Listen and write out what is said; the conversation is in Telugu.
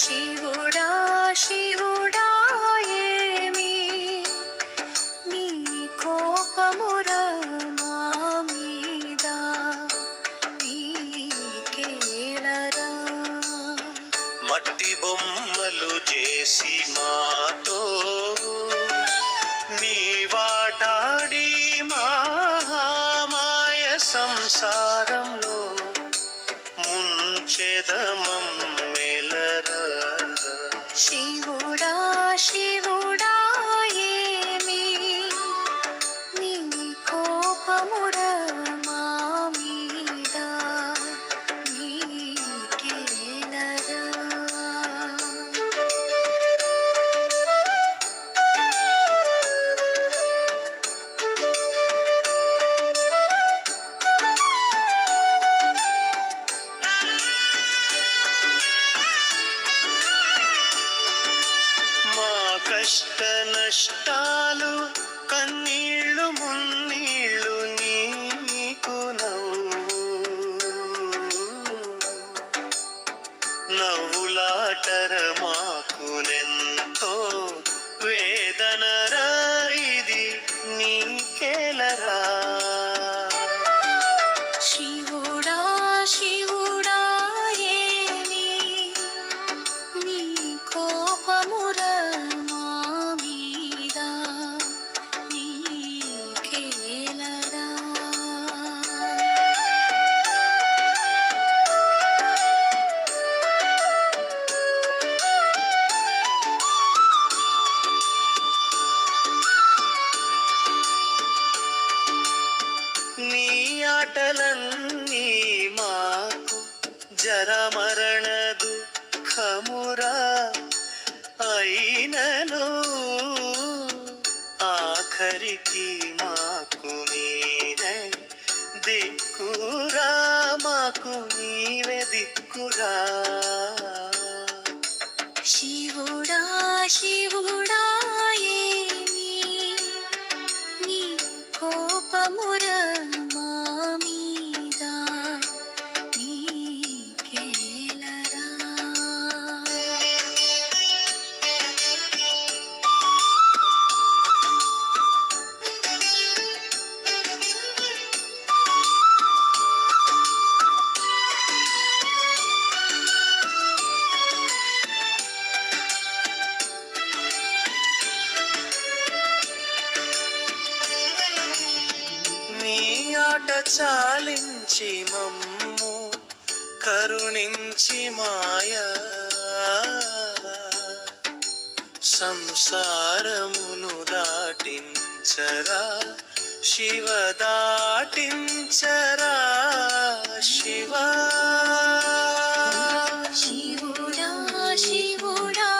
శివుడా శివుడా నీ కోపమురా మట్టి బొమ్మలు చేసి మాతో నీ వాటాడి మాయ సంసారంలో ముంచెదమమ్మ शिवोडा शिवो కష్ట నష్టాలు కన్నీళ్ళు మున్నీళ్ళు నీకు నా మాటలన్నీ మాకు జరమరణ దుఃఖమురా అయినను ఆఖరికి మాకు మీరే దిక్కురా మాకు నీవే దిక్కురా. మాట చాలించి మమ్ము కరుణించి మాయ. సంసారమును దాటించరా శివ దాటించరా శివ. శివుడా శివుడా.